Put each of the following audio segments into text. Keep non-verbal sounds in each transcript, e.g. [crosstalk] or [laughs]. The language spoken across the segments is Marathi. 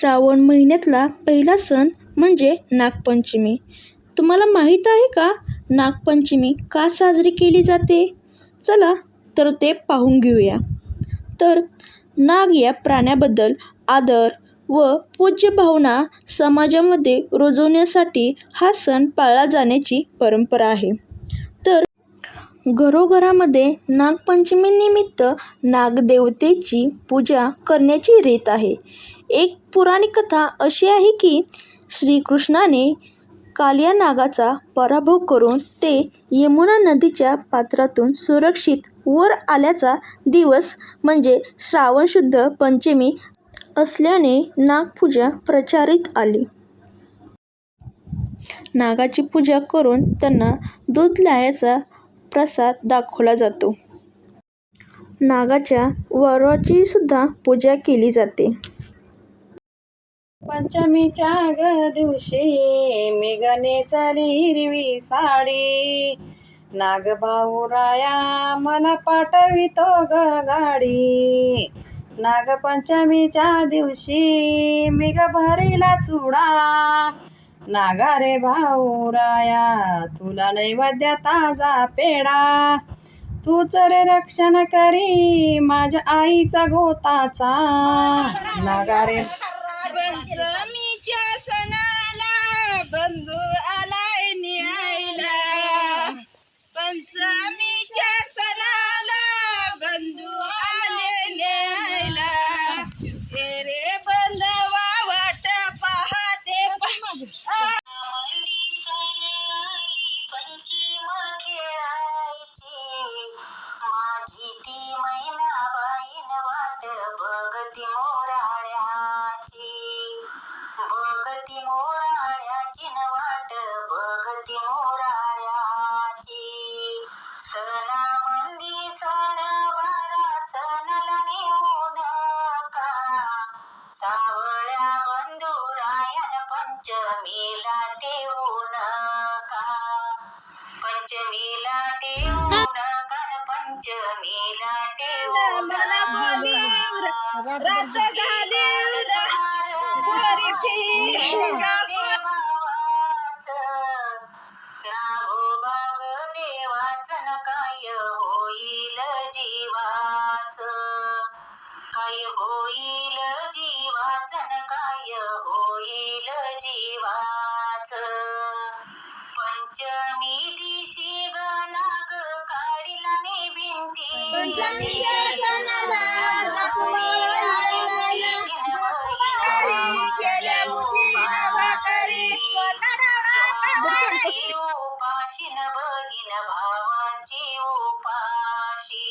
श्रावण महिन्यातला पहिला सण म्हणजे नागपंचमी. तुम्हाला माहीत आहे का? नागपंचमी का साजरी केली जाते? चला तर ते पाहून घेऊया. तर नाग या प्राण्याबद्दल आदर व पूज्य भावना समाजामध्ये रुजवण्यासाठी हा सण पाळला जाण्याची परंपरा आहे. घरोघरामध्ये नागपंचमीनिमित्त नागदेवतेची पूजा करण्याची रीत आहे. एक पुराणिक कथा अशी आहे की श्रीकृष्णाने कालिया नागाचा पराभव करून ते यमुना नदीच्या पात्रातून सुरक्षित वर आल्याचा दिवस म्हणजे श्रावण शुद्ध पंचमी असल्याने नागपूजा प्रचारित आली. नागाची पूजा करून त्यांना दूध लाह्याचा प्रसाद दाखवला जातो. नागाच्या वराची सुद्धा पूजा केली जाते. पंचमीच्या ग दिवशी मी गणेशाली हिरवी साडी नागभाऊराया मला पाठवितो ग गाडी. नागपंचमीच्या दिवशी मी ग भरीला चुडा नागा रे भाऊराया तुला नैवेद्य ताजा पेडा तूच रे रक्षण करी माझ्या आईचा गोताचा. नागा रात घाली पोरी फिरा नागोबाग देवाचं न काय होईल जीवाच? काय होईल जीवाचं न काय होईल जीवाच? पंचमी दिशी ग नाग काढीला मी भिंती. भावाची उपाशी.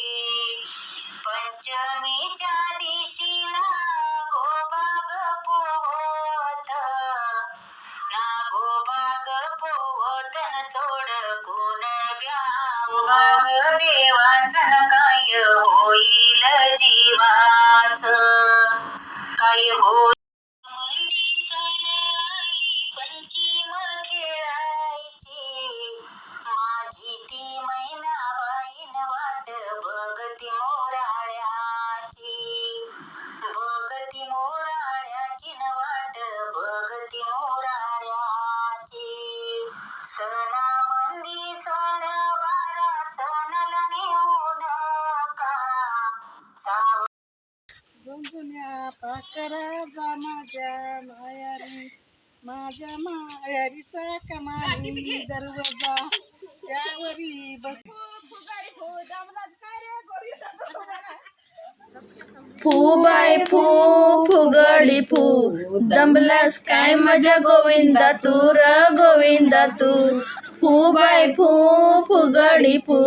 पंचमीच्या दिशी नागोबाग पोहत. नागोबाग पोहत न सोड कोण बाग. देवाचं न काय होईल जीवाच? काय होईल पाकरा जा माझ्या मायारी. माझ्या मायारीचा कमाली दरवाजा. त्यावरी बस फू बाय फू फुगडी फू. दमलास काय माझ्या गोविंदा तू र गोविंदा तू. फू बाय फू फुगडी फू.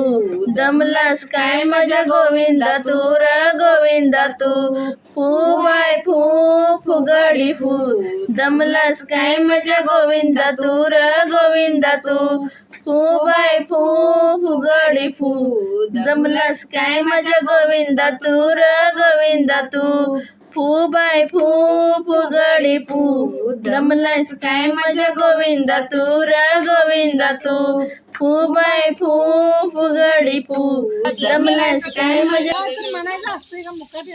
दमलास काय माझ्या गोविंदा तू र गोविंदा तू. फू बाय फू फुगडी फू. दमलास काय माझ्या गोविंदा तू र गोविंदा तू. फू बाय फू फुगडी फू. दमलास काय माझ्या गोविंदा तू र गोविंदा तू. फू बाय फू फुगडी फू. दमलास काय माझ्या गोविंदा तू र गोविंदा तू. फू बाय फू फुगडी फू. दमलास काय माझ्या म्हणायचं असते का मुखात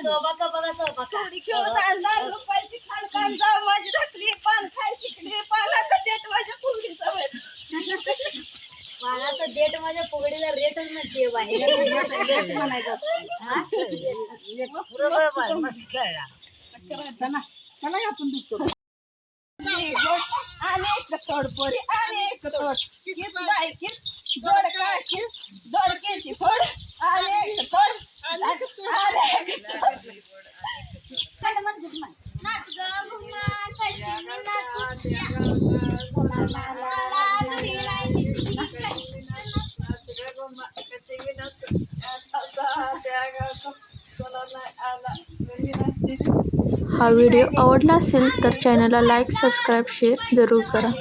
थोडी खेळत आणला रुपयाची पान कान जाऊ. माझी ढकली पान खाय शिकली. पानाचं देत माझ्या फुगडी सवय पानाचं देठ माझ्या फुगडीला रेटच नसते बाहेर [laughs] म्हणायचं बरोबर मस्त त्याला आपण दुखतो अनेक तोड पोरी अनेक तोड किस बाय किस दोड का किस दोडकेची फोड अनेक तोड अनेक तोड. नाच ग घुमा पश्चिमी नाचू? हा व्हिडिओ आवडला असेल तर चॅनलला लाईक सबस्क्राईब शेअर जरूर करा.